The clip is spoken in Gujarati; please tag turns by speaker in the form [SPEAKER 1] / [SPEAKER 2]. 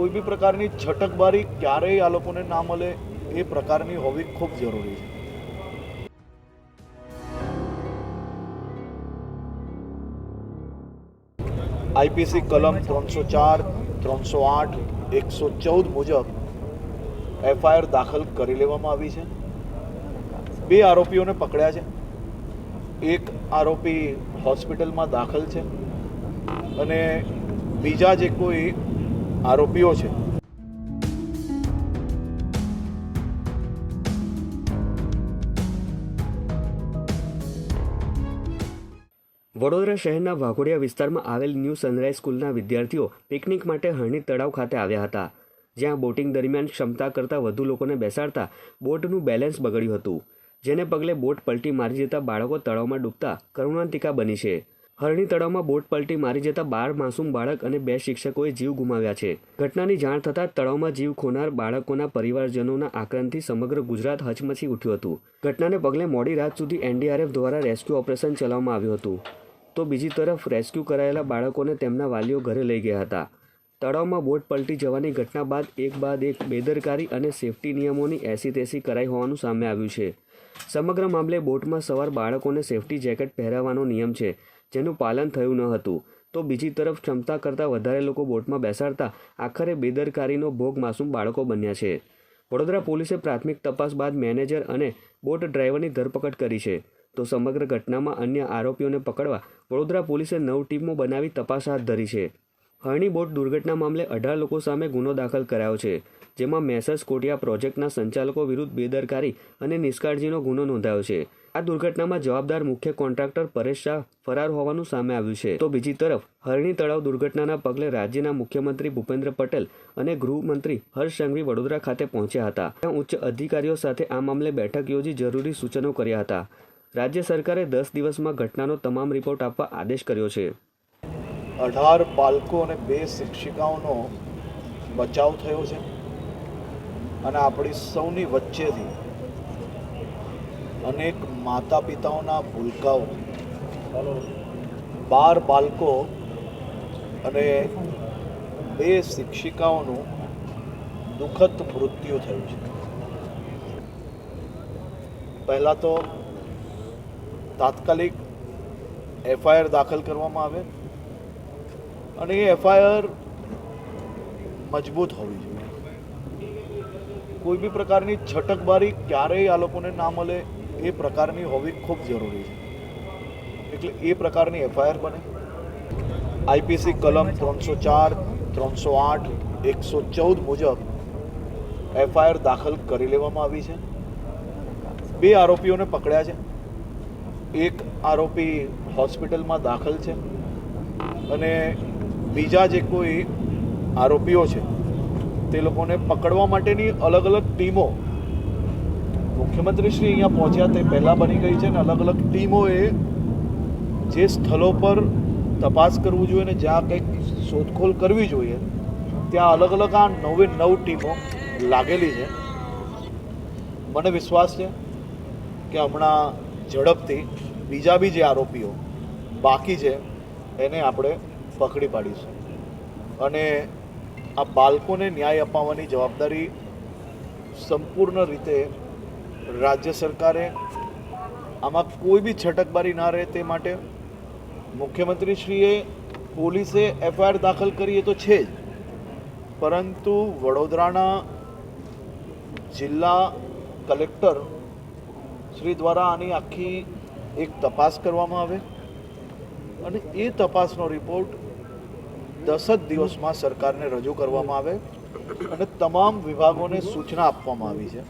[SPEAKER 1] કોઈ બી પ્રકારની છટકબારી ક્યારેય આ લોકોને ના મળે, એ પ્રકારની હોવી ખૂબ જરૂરી છે. આઈપીસી કલમ ત્રણસો ચાર, ત્રણસો આઠ, એકસો ચૌદ મુજબ એફઆઈઆર દાખલ કરી લેવામાં આવી છે. બે આરોપીઓને પકડ્યા છે. એક આરોપી હોસ્પિટલમાં દાખલ છે. અને બીજા જે કોઈ આરોપીઓ છે.
[SPEAKER 2] વડોદરા શહેરના વાઘોડિયા વિસ્તારમાં આવેલ ન્યૂ સનરાઈઝ સ્કૂલના વિદ્યાર્થીઓ પિકનિક માટે હરણી તળાવ ખાતે આવ્યા હતા, જ્યાં બોટિંગ દરમિયાન ક્ષમતા કરતાં વધુ લોકોને બેસાડતા બોટનું બેલેન્સ બગડ્યું હતું, જેને પગલે બોટ પલટી મારી જતા બાળકો તળાવમાં ડૂબતા કરુણાંતિકા બની છે. હરણી તળાવમાં બોટ પલટી મારી જતા બાર માસૂમ બાળક અને બે શિક્ષકોએ જીવ ગુમાવ્યા છે. ઘટનાની જાણ થતાં તળાવમાં જીવ ખોનાર બાળકોના પરિવારજનોના આક્રંદથી સમગ્ર ગુજરાત હચમચી ઉઠ્યું હતું. ઘટનાને પગલે મોડી રાત સુધી એનડીઆરએફ દ્વારા રેસ્ક્યુ ઓપરેશન ચલાવવામાં આવ્યું હતું. તો બીજી તરફ રેસ્ક્યુ કરાયેલા બાળકોને તેમના વાલીઓ ઘરે લઈ ગયા હતા. તળાવમાં બોટ પલટી જવાની ઘટના બાદ એક બાદ એક બેદરકારી અને સેફટી નિયમોની એસી તેસી કરાઈ હોવાનું સામે આવ્યું છે. સમગ્ર મામલે બોટમાં સવાર બાળકોને સેફટી જેકેટ પહેરાવવાનો નિયમ છે. જેનું પાલન થયું ન હતું. તો બીજી તરફ ક્ષમતા કરતાં વધારે લોકો બોટમાં બેસાડતા આખરે બેદરકારીનો ભોગ માસૂમ બાળકો બન્યા છે. વડોદરા પોલીસે પ્રાથમિક તપાસ બાદ મેનેજર અને બોટ ડ્રાઈવરની ધરપકડ કરી છે. તો સમગ્ર ઘટનામાં અન્ય આરોપીઓને પકડવા વડોદરા પોલીસે નવ ટીમો બનાવી તપાસ હાથ ધરી છે. હરણી બોટ દુર્ઘટના મામલે અઢાર લોકો સામે ગુનો દાખલ કરાયો છે, જેમાં મેસર્સ કોટિયા પ્રોજેક્ટના સંચાલકો વિરુદ્ધ બેદરકારી અને નિષ્કાળજીનો ગુનો નોંધાયો છે. આ દુર્ઘટનામાં જવાબદાર મુખ્ય કોન્ટ્રાક્ટર પરેશ શાહ ફરાર હોવાનું સામે આવ્યું છે. તો બીજી તરફ, હરણી તળાવ દુર્ઘટનાના પગલે રાજ્યના મુખ્યમંત્રી ભૂપેન્દ્ર પટેલ અને ગૃહમંત્રી હર્ષ સંઘવી વડોદરા ખાતે પહોંચ્યા હતા. ત્યાં ઉચ્ચ અધિકારીઓ સાથે આ મામલે બેઠક યોજી જરૂરી સૂચનો કર્યા હતા. રાજ્ય સરકારે દસ દિવસમાં ઘટનાનો તમામ રિપોર્ટ આપવા આદેશ કર્યો છે.
[SPEAKER 1] અઢાર બાળકો અને બે શિક્ષિકાઓનો બચાવ થયો છે અને આપણી સૌની વચ્ચેથી અનેક માતા પિતાઓના ભૂલકાઓ, બાર બાળકો અને બે શિક્ષિકાઓનું દુઃખદ મૃત્યુ થયું છે. પહેલાં તો તાત્કાલિક એફઆઈઆર દાખલ કરવામાં આવે. અને એ એફઆઈઆર મજબૂત હોવી જોઈએ. કોઈ બી પ્રકારની છટકબારી ક્યારેય આ લોકોને ના મળે, એ પ્રકારની હોવી ખૂબ જરૂરી છે. એટલે એ પ્રકારની એફઆઈઆર બને. આઈપીસી કલમ ત્રણસો ચાર, ત્રણસો આઠ, એકસો ચૌદ મુજબ એફઆઈઆર દાખલ કરી લેવામાં આવી છે. બે આરોપીઓને પકડ્યા છે. એક આરોપી હોસ્પિટલમાં દાખલ છે. અને બીજા જે કોઈ આરોપીઓ છે, તે લોકોને પકડવા માટેની અલગ અલગ ટીમો મુખ્યમંત્રી શ્રી અહીંયા પહોંચ્યા, તે પહેલાં બની ગઈ છે અને અલગ અલગ ટીમોએ જે સ્થળો પર તપાસ કરવું જોઈએ ને જ્યાં કંઈક શોધખોળ કરવી જોઈએ, ત્યાં અલગ અલગ આ નવે નવ ટીમો લાગેલી છે. મને વિશ્વાસ છે કે હમણાં ઝડપથી બીજા બી જે આરોપીઓ બાકી છે, એને આપણે પકડી પાડીશું અને આ બાળકોને ન્યાય અપાવવાની જવાબદારી સંપૂર્ણ રીતે રાજ્ય સરકારે, આમાં કોઈ બી છટકબારી ના રહે તે માટે મુખ્યમંત્રીશ્રીએ પોલીસે એફઆઈઆર દાખલ કરી એ તો છે જ. પરંતુ વડોદરાના જિલ્લા કલેક્ટર શ્રી દ્વારા આની આખી એક તપાસ કરવામાં આવે. અને એ તપાસનો રિપોર્ટ દસ જ દિવસમાં સરકારને રજૂ કરવામાં આવે અને તમામ વિભાગોને સૂચના આપવામાં આવી છે.